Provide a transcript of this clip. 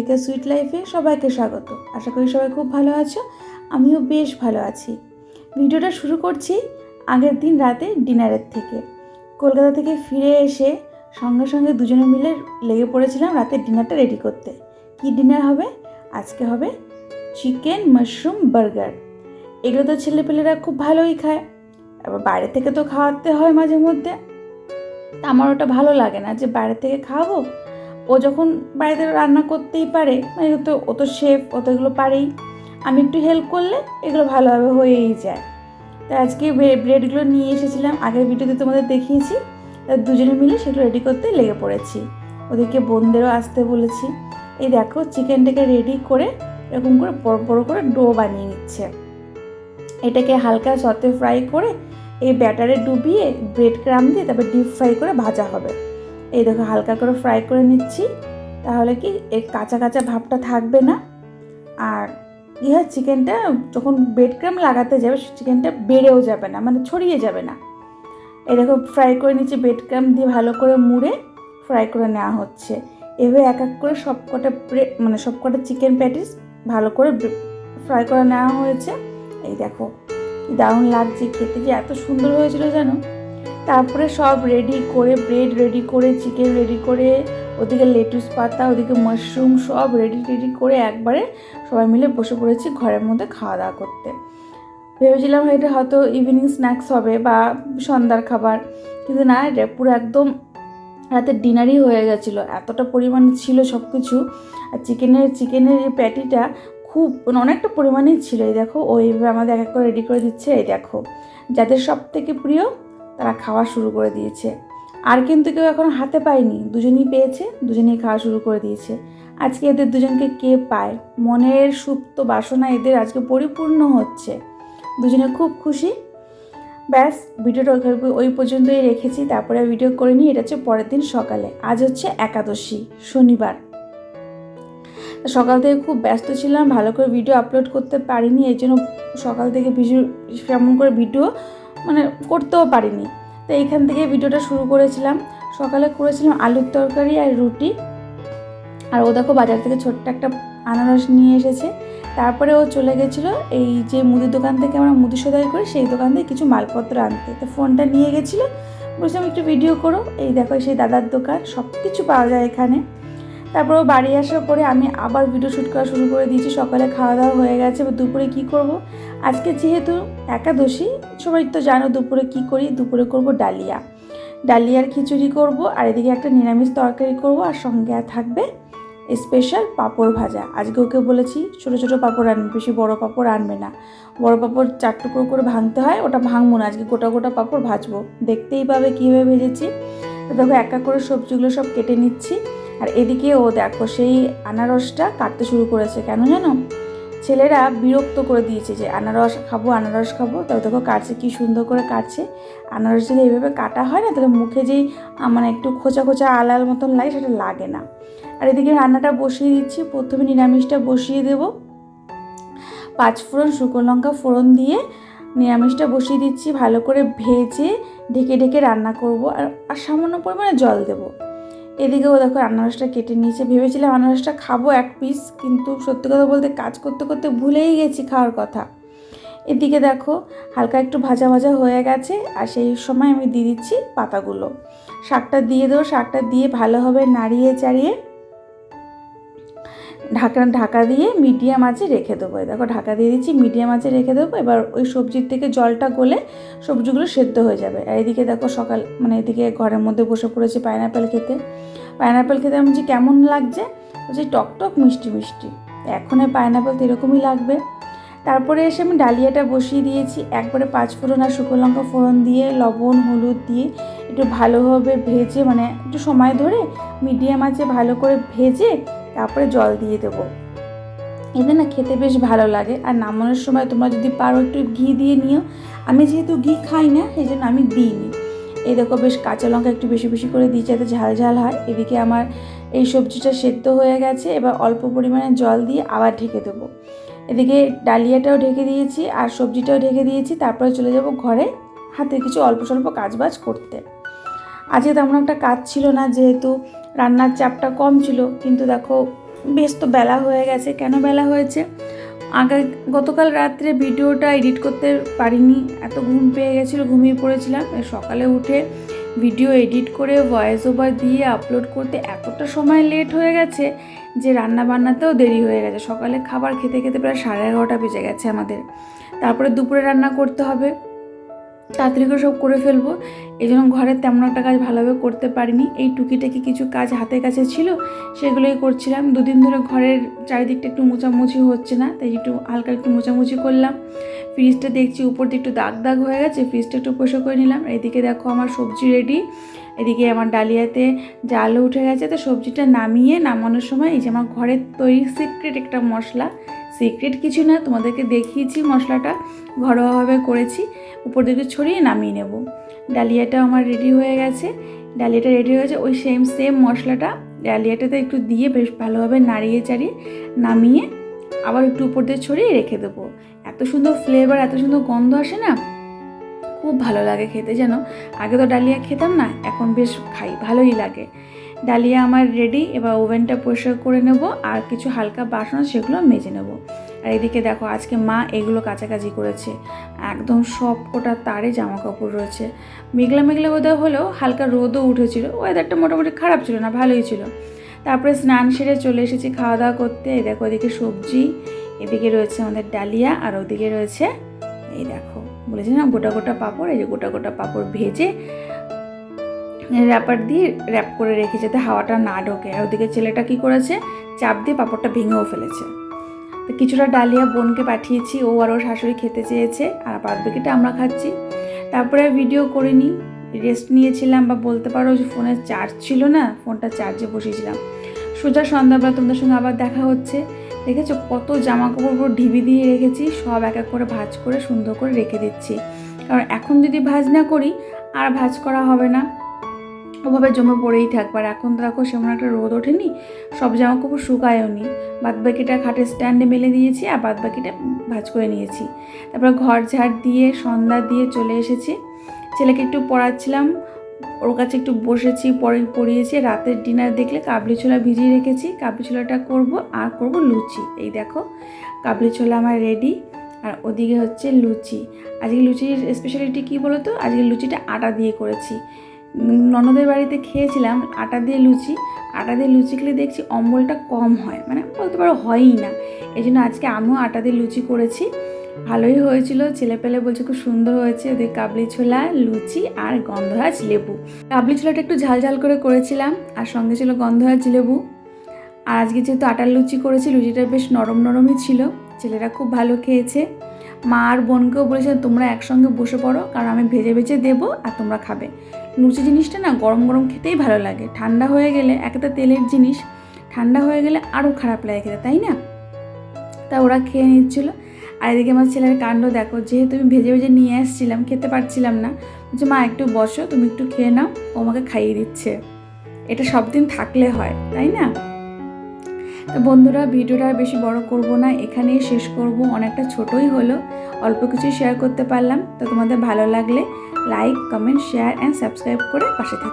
Mallika sweet লাইফে সবাইকে স্বাগত। আশা করি সবাই খুব ভালো আছো। আমিও বেশ ভালো আছি। ভিডিওটা শুরু করছি আগের দিন রাতে ডিনারের থেকে। কলকাতা থেকে ফিরে এসে সঙ্গে সঙ্গে দুজনে মিলে লেগে পড়েছিলাম রাতের ডিনারটা রেডি করতে। কি ডিনার হবে? আজকে হবে চিকেন মাশরুম বার্গার। এগুলো তো ছেলেপেলেরা খুব ভালোই খায়। আবার বাইরে থেকে তো খাওয়াতে হয় মাঝে মধ্যে আমার ওটা ভালো লাগে না যে বাইরে থেকে খাওয়াবো ও যখন বাড়িতে রান্না করতেই পারে মানে তো ও তো শেফ ও তো এগুলো পারেই। আমি একটু হেল্প করলে এগুলো ভালোভাবে হয়েই যায়। তাই আজকে ব্রেডগুলো নিয়ে এসেছিলাম, আগের ভিডিওতে তোমাদের দেখিয়েছি। তা দুজনে মিলে সেগুলো রেডি করতে লেগে পড়েছি। ওদেরকে বোনদেরও আসতে বলেছি। এই দেখো চিকেনটাকে রেডি করে এরকম করে বড় বড় করে ডো বানিয়ে নিচ্ছে। এটাকে হালকা সতে ফ্রাই করে এই ব্যাটারে ডুবিয়ে ব্রেড ক্রাম দিয়ে তারপর ডিপ ফ্রাই করে ভাজা হবে। এই দেখো, হালকা করে ফ্রাই করে নিচ্ছি। তাহলে কি এই কাঁচা কাঁচা ভাবটা থাকবে না? আর হয় চিকেনটা যখন বেড ক্রাম লাগাতে যাবে চিকেনটা বেড়েও যাবে না মানে ছড়িয়ে যাবে না। এই দেখো ফ্রাই করে নিচ্ছি বেড ক্রাম দিয়ে ভালো করে মুড়ে ফ্রাই করে নেওয়া হচ্ছে। এভাবে এক এক করে সব কটা ব্রেড মানে সব কটা চিকেন প্যাটিস ভালো করে ফ্রাই করে নেওয়া হয়েছে। এই দেখো দারুণ লাগছে খেতে, যে এত সুন্দর হয়েছিল, জানো? তারপরে সব রেডি করে ব্রেড রেডি করে চিকেন রেডি করে, ওদিকে লেটুস পাতা, ওদিকে মাশরুম সব রেডি টেডি করে একবারে সবাই মিলে বসে পড়েছি ঘরের মধ্যে খাওয়া দাওয়া করতে। ভেবেছিলাম এটা হয়তো ইভিনিং স্ন্যাক্স হবে বা সন্ধ্যার খাবার, কিন্তু না পুরো একদম রাতের ডিনারই হয়ে গেছিল। এতটা পরিমাণে ছিল সব কিছু আর চিকেনের চিকেনের প্যাটিটা খুব মানে অনেকটা পরিমাণেই ছিল। এই দেখো, ও এইভাবে আমাদের এক এক করে রেডি করে দিচ্ছে, এই দেখো। যাদের সব থেকে প্রিয় তারা খাওয়া শুরু করে দিয়েছে। আর কিন্তু কেউ এখন হাতে পায়নি। দুজনেই পেয়েছে, দুজনেই খাওয়া শুরু করে দিয়েছে। আজকে এদের দুজনকে কে পায়? মনের সুপ্ত বাসনা এদের আজকে পরিপূর্ণ হচ্ছে। দুজনে খুব খুশি। ব্যাস, ভিডিওটা ওই- পর্যন্তই রেখেছি। তারপরে ভিডিও করে নিই। এটা হচ্ছে পরের দিন সকালে। আজ হচ্ছে একাদশী, শনিবার। সকাল থেকে খুব ব্যস্ত ছিলাম। ভালো করে ভিডিও আপলোড করতে পারিনি। এই জন্য সকাল থেকে ভিডিও কেমন করে ভিডিও মানে করতেও পারিনি। তো এইখান থেকে ভিডিওটা শুরু করেছিলাম। সকালে করেছিলাম আলুর তরকারি আর রুটি। আর ও দেখো বাজার থেকে ছোট্ট একটা আনারস নিয়ে এসেছে। তারপরে ও চলে গেছিল এই যে মুদির দোকান থেকে আমরা মুদি সদাই করি, সেই দোকান থেকে কিছু মালপত্র আনতে। তো ফোনটা নিয়ে গেছিল। বলছিলাম একটু ভিডিও করো। এই দেখো সেই দাদার দোকান সব কিছু পাওয়া যায় এখানে। তারপর ও বাড়ি আসার পরে আমি আবার ভিডিও শ্যুট করা শুরু করে দিয়েছি। সকালে খাওয়া দাওয়া হয়ে গেছে, এবার দুপুরে কী করব? আজকে যেহেতু একাদশী, সবাই তো জানো দুপুরে কি করি? দুপুরে করব ডালিয়া। ডালিয়ার খিচুড়ি করব, আর এদিকে একটা নিরামিষ তরকারি করব, আর সঙ্গে থাকবে স্পেশাল পাঁপড় ভাজা। আজকে ওকে বলেছি, ছোটো ছোটো পাঁপড় আনবে, বেশি বড় পাঁপড় আনবে না। বড় পাঁপড় চার টুকরো করে ভাঙতে হয়, ওটা ভাঙবো না, আজকে গোটা গোটা পাঁপড় ভাজবো। দেখতেই পাবে কীভাবে ভেজেছি। দেখো একা করে সবজিগুলো সব কেটে নিচ্ছি। আর এদিকে ও দেখো, সেই আনারসটা কাটতে শুরু করেছে। কেন জানো? ছেলেরা বিরক্ত করে দিয়েছে যে, আনারস খাব আনারস খাব। তবে দেখো কাটছে, কি সুন্দর করে কাটছে। আনারস যদি এইভাবে কাটা হয় না, তাহলে মুখে যেই মানে একটু খোঁচা খোঁচা আলাল মতন লাগে, সেটা লাগে না। আর এদিকে রান্নাটা বসিয়ে দিচ্ছি। প্রথমে নিরামিষটা বসিয়ে দেবো। পাঁচ ফোড়ন শুকনো লঙ্কা ফোড়ন দিয়ে নিরামিষটা বসিয়ে দিচ্ছি। ভালো করে ভেজে ঢেকে ঢেকে রান্না করব। আর আর সামান্য পরিমাণে জল দেবো। এদিকেও দেখো আনারসটা কেটে নিয়েছে। ভেবেছিলাম আনারসটা খাব এক পিস কিন্তু সত্যি কথা বলতে কাজ করতে করতে ভুলেই গেছি খাওয়ার কথা। এদিকে দেখো হালকা একটু ভাজা ভাজা হয়ে গেছে, আর সেই সময় আমি দিয়ে দিচ্ছি পাতাগুলো। শাকটা দিয়ে দেবো, শাকটা দিয়ে ভালোভাবে নাড়িয়ে চাড়িয়ে ঢাকা ঢাকা দিয়ে মিডিয়াম আঁচে রেখে দেবো। দেখো, ঢাকা দিয়ে দিচ্ছি, মিডিয়াম আঁচে রেখে দেবো। এবার ওই সবজির থেকে জলটা গলে সবজিগুলো সেদ্ধ হয়ে যাবে। আর এদিকে দেখো সকাল মানে এদিকে ঘরের মধ্যে বসে পড়েছি পাইনাপেল খেতে। পাইনাপেল খেতে আমি বলছি, কেমন লাগছে? বলছি, টক টক, মিষ্টি মিষ্টি। এখন পাইনাপেল তো এরকমই লাগবে। তারপরে এসে আমি ডালিয়াটা বসিয়ে দিয়েছি। একবারে পাঁচ ফোড়ন আর শুকনো লঙ্কা ফোড়ন দিয়ে, লবণ, হলুদ দিয়ে একটু ভালোভাবে ভেজে মানে একটু সময় ধরে মিডিয়াম আছে ভালো করে ভেজে তারপরে জল দিয়ে দেবো। এতে না খেতে বেশ ভালো লাগে। আর নামানোর সময় তোমরা যদি পারো একটু ঘি দিয়ে নিও। আমি যেহেতু ঘি খাই না, সেই জন্য আমি দিইনি। এই দেখো বেশ কাঁচা লঙ্কা একটু বেশি বেশি করে দিই যাতে ঝাল ঝাল হয়। এদিকে আমার এই সবজিটা সেদ্ধ হয়ে গেছে। এবার অল্প পরিমাণে জল দিয়ে আবার ঢেকে দেবো। এদিকে ডালিয়াটাও ঢেকে দিয়েছি আর সবজিটাও ঢেকে দিয়েছি। তারপরে চলে যাব ঘরে হাতে কিছু অল্প স্বল্প কাজবাজ করতে। আজকে তেমন একটা কাজ ছিল না, যেহেতু রান্নার চাপটা কম ছিল। কিন্তু দেখো, বেশ তো বেলা হয়ে গেছে। কেন বেলা হয়েছে? আগে গতকাল রাত্রে ভিডিওটা এডিট করতে পারিনি। এত ঘুম পেয়ে গেছিল, ঘুমিয়ে পড়েছিলাম। সকালে উঠে ভিডিও এডিট করে ভয়েস ওভার দিয়ে আপলোড করতে এতটা সময় লেট হয়ে গেছে যে রান্না বান্নাতেও দেরি হয়ে গেছে। সকালে খাবার খেতে খেতে প্রায় সাড়ে এগারোটা বেজে গেছে আমাদের। তারপরে দুপুরে রান্না করতে হবে। তাড়াতাড়ি করে সব করে ফেলব। এই জন্য ঘরের তেমন একটা কাজ ভালোভাবে করতে পারিনি। এই টুকিটাকি কিছু কাজ হাতের কাছে ছিল, সেগুলোই করছিলাম। দুদিন ধরে ঘরের চারিদিকটা একটু মোচামুচি হচ্ছে না, তাই একটু হালকা একটু মোচামুচি করলাম। ফ্রিজটা দেখছি উপর দিয়ে একটু দাগ দাগ হয়ে গেছে, ফ্রিজটা একটু পরিষ্কার করে নিলাম। এদিকে দেখো আমার সবজি রেডি এদিকে আমার ডালিয়াতে জাল উঠে গেছে, তো সবজিটা নামিয়ে নামানোর সময় এই যে আমার ঘরের তৈরি সিক্রেট একটা মশলা। সিক্রেট কিছু না, তোমাদেরকে দেখিয়েছি মশলাটা। ঘরোয়াভাবে করেছি। উপর দিকে ছড়িয়ে নামিয়ে নেব। ডালিয়াটা আমার রেডি হয়ে গেছে। ডালিয়াটা রেডি হয়ে গেছে। ওই সেম সেম মশলাটা ডালিয়াটাতে একটু দিয়ে বেশ ভালোভাবে নাড়িয়ে চাড়িয়ে নামিয়ে আবার একটু উপর দিয়ে ছড়িয়ে রেখে দেবো। এত সুন্দর ফ্লেভার এত সুন্দর গন্ধ আসে না? খুব ভালো লাগে খেতে যেন আগে তো ডালিয়া খেতাম না, এখন বেশ খাই, ভালোই লাগে। ডালিয়া আমার রেডি এবার ওভেনটা পরিষ্কার করে নেব আর কিছু হালকা বাসন সেগুলো মেজে নেব। আর এদিকে দেখো, আজকে মা এগুলো কাছাকাছি করেছে। একদম সব কোটা তারে জামা কাপড় রয়েছে। মেঘলা মেঘলা ওয়েদার হলেও হালকা রোদও উঠেছিল। ওয়েদারটা মোটামুটি খারাপ ছিল না, ভালোই ছিল। তারপরে স্নান সেরে চলে এসেছি খাওয়া দাওয়া করতে। এই দেখো, এদিকে সবজি, এদিকে রয়েছে আমাদের ডালিয়া, আর ওদিকে রয়েছে এই দেখো, বলেছি না, গোটা গোটা পাঁপড়, এই যে গোটা গোটা পাঁপড় ভেজে র্যাপার দিয়ে র্যাপ করে রেখে যাতে হাওয়াটা না ঢোকে। আর ওদিকে ছেলেটা কি করেছে, চাপ দিয়ে পাঁপড়টা ভেঙেও ফেলেছে। তো কিছুটা ডালিয়া বোনকে পাঠিয়েছি, ও আর ওর শাশুড়ি খেতে চেয়েছে, আর বাদ বাকিটা আমরা খাচ্ছি। তারপরে ভিডিও করিনি রেস্ট নিয়েছিলাম বা বলতে পারো যে ফোনের চার্জ ছিল না ফোনটা চার্জে বসেছিলাম। সোজা সন্ধ্যাবেলা তোমাদের সঙ্গে আবার দেখা হচ্ছে। দেখেছ কত জামা কাপড় ঢিবি দিয়ে রেখেছি, সব এক এক করে ভাজ করে সুন্দর করে রেখে দিচ্ছি। কারণ এখন যদি ভাজ না করি, আর ভাজ করা হবে না। ওভাবে জমে পড়েই থাকবে আর এখন তো দেখো সেমন একটা রোদ ওঠেনি, সব জামা কাপড় শুকায়ও নি বাদ বাকিটা খাটের স্ট্যান্ডে মেলে দিয়েছি আর বাদ বাকিটা ভাজ করে নিয়েছি। তারপর ঘর ঝাড় দিয়ে, সন্ধ্যা দিয়ে চলে এসেছি। ছেলেকে একটু পড়াচ্ছিলাম, ওর কাছে একটু বসেছি, পরে পড়িয়েছি, রাতের ডিনার দেখলে কাবলি ছোলা ভিজিয়ে রেখেছি, কাবলি ছোলাটা করব আর করব লুচি। এই দেখো, কাবলি ছোলা আমার রেডি আর ওদিকে হচ্ছে লুচি। আজকে লুচির স্পেশালিটি কী বলো তো আজকে লুচিটা আটা দিয়ে করেছি। ননদের বাড়িতে খেয়েছিলাম আটা দিয়ে লুচি। আটা দিয়ে লুচি খেলে দেখছি অম্বলটা কম হয়। মানে বলতে পারো হয়ই না। এই জন্য আজকে আমিও আটা দিয়ে লুচি করেছি। ভালোই হয়েছিল। ছেলে পেলে বলছে খুব সুন্দর হয়েছে। ওদের কাবলি ছোলা, লুচি আর গন্ধরাজ লেবু। কাবলি ছোলাটা একটু ঝাল ঝাল করে করেছিলাম আর সঙ্গে ছিল গন্ধরাজ লেবু। আর আজকে যেহেতু আটার লুচি করেছি, লুচিটা বেশ নরম নরমই ছিল। ছেলেরা খুব ভালো খেয়েছে। মা আর বোনকেও বলেছে, তোমরা একসঙ্গে বসে পড়ো, কারণ আমি ভেজে ভেজে দেবো আর তোমরা খাবে। লুচি জিনিসটা না গরম গরম খেতেই ভালো লাগে। ঠান্ডা হয়ে গেলে একটা তেলের জিনিস, ঠান্ডা হয়ে গেলে আরও খারাপ লাগে খেতে, তাই না? তা ওরা খেয়ে নিচ্ছিলো। আর এদিকে আমার ছেলের কাণ্ড দেখো, যেহেতু আমি ভেজে ভেজে নিয়ে আসছিলাম, খেতে পারছিলাম না। বলছে, মা, একটু বসো, তুমি একটু খেয়ে নাও, ও আমাকে খাইয়ে দিচ্ছে। এটা সব দিন থাকলে হয়, তাই না? তো বন্ধুরা, ভিডিওটা আর বেশি বড় করব না, এখানেই শেষ করব। অনেকটা ছোটই হলো, অল্প কিছু শেয়ার করতে পারলাম। তো তোমাদের ভালো লাগলে like comment share and subscribe করে পাশে থাকো